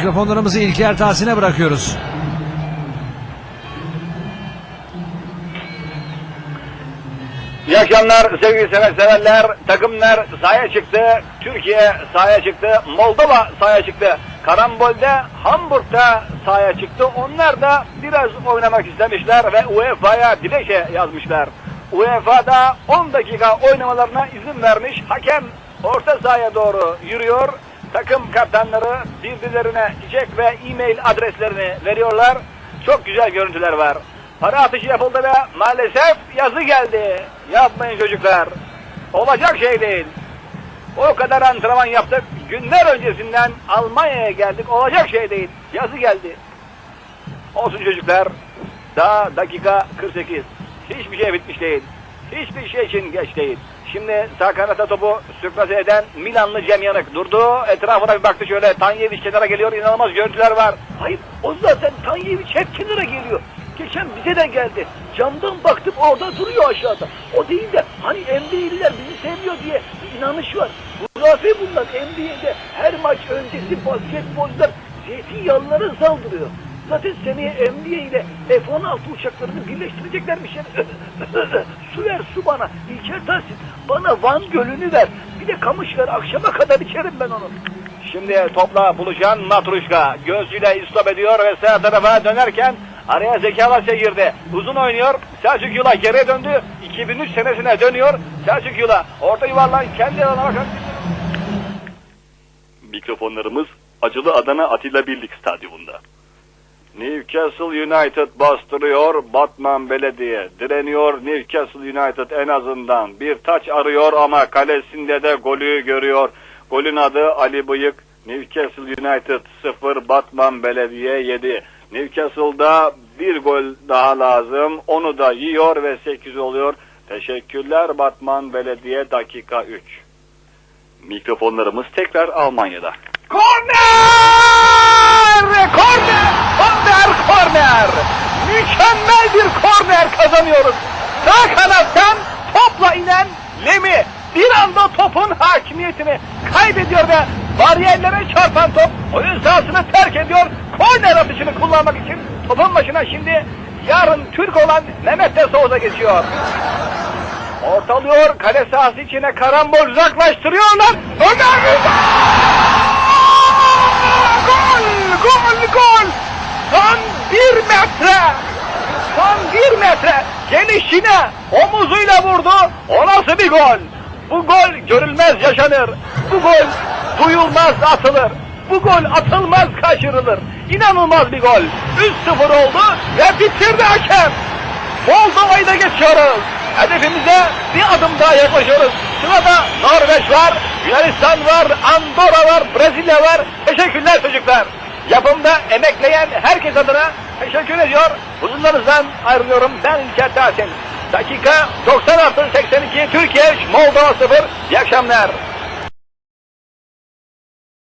Mikrofonlarımızı İlker Tahsin'e bırakıyoruz. İyi akşamlar sevgili sever severler. Takımlar sahaya çıktı. Türkiye sahaya çıktı. Moldova sahaya çıktı. Karambol'de Hamburg'da sahaya çıktı. Onlar da biraz oynamak istemişler ve UEFA'ya dilekçe yazmışlar. UEFA'da 10 dakika oynamalarına izin vermiş. Hakem orta sahaya doğru yürüyor. Takım kaptanları birbirlerine çiçek ve e-mail adreslerini veriyorlar. Çok güzel görüntüler var. Para atışı yapıldı ve maalesef yazı geldi. Yapmayın çocuklar. Olacak şey değil. O kadar antrenman yaptık. Günler öncesinden Almanya'ya geldik. Olacak şey değil. Yazı geldi. Olsun çocuklar. Daha dakika 48. Hiçbir şey bitmiş değil. Hiçbir şey için geç değil. Şimdi sağ kanata topu sürklase eden Milanlı Cem Yanık durdu. Etrafına bir baktı şöyle. Tanyeviç kenara geliyor. İnanılmaz görüntüler var. Hayır o zaten Tanyeviç hep kenara geliyor. Geçen bize de geldi. Camdan baktım orada duruyor aşağıda. O değil de hani NBA'liler bizi sevmiyor diye bir inanış var. Hurafe bunlar NBA'de her maç öncesi basketbolcular zeytinyağlılara saldırıyor. Zaten seneye NBA ile F-16 uçaklarını birleştireceklermiş yani. su ver su bana. İlker Tahsin bana Van Gölü'nü ver. Bir de kamış ver. Akşama kadar içerim ben onu. Şimdi topla buluşan Matruşka gözcüyle istop ediyor ve sağ tarafa dönerken araya Zeki Alasya girdi. Uzun oynuyor. Selçuk Yula geriye döndü. 2003 senesine dönüyor. Selçuk Yula orta yuvarlan kendi alana bakın. Mikrofonlarımız Acılı Adana Atilla Birlik Stadyumunda. Newcastle United bastırıyor. Batman Belediye direniyor. Newcastle United en azından bir taç arıyor ama kalesinde de golü görüyor. Golün adı Ali Bıyık. Newcastle United 0 Batman Belediye 7. Newcastle'da bir gol daha lazım. Onu da yiyor ve 8 oluyor. Teşekkürler Batman Belediye dakika 3. Mikrofonlarımız tekrar Almanya'da. Korner! Korner! Korner! Mükemmel bir korner kazanıyoruz. Sağ kanattan topla inen Lemi bir anda topun hakimiyetini kaybediyor ve bariyerlere çarpan top oyun sahasını terk ediyor. Korner atışını kullanmak için topun başına şimdi yarın Türk olan Mehmet de Souza geçiyor. Ortalıyor kale sahası içine karambol uzaklaştırıyorlar. Korner! Gol! Gol! Gol! Son bir metre! Son bir metre! Gelişine omuzuyla vurdu. O nasıl bir gol? Bu gol görülmez yaşanır. Bu gol duyulmaz atılır. Bu gol atılmaz kaçırılır. İnanılmaz bir gol. 3-0 oldu ve bitirdi hakem. Moldova'yı da geçiyoruz. Hedefimize bir adım daha yaklaşıyoruz. Sırada Norveç var, Yunanistan var, Andorra var, Brezilya var. Teşekkürler çocuklar. Yapımda emekleyen herkes adına teşekkür ediyor. Huzurlarınızdan ayrılıyorum. Ben İlker Tahsin. Dakika 90 artı 82 Türkiye 3, Moldova 0. İyi akşamlar.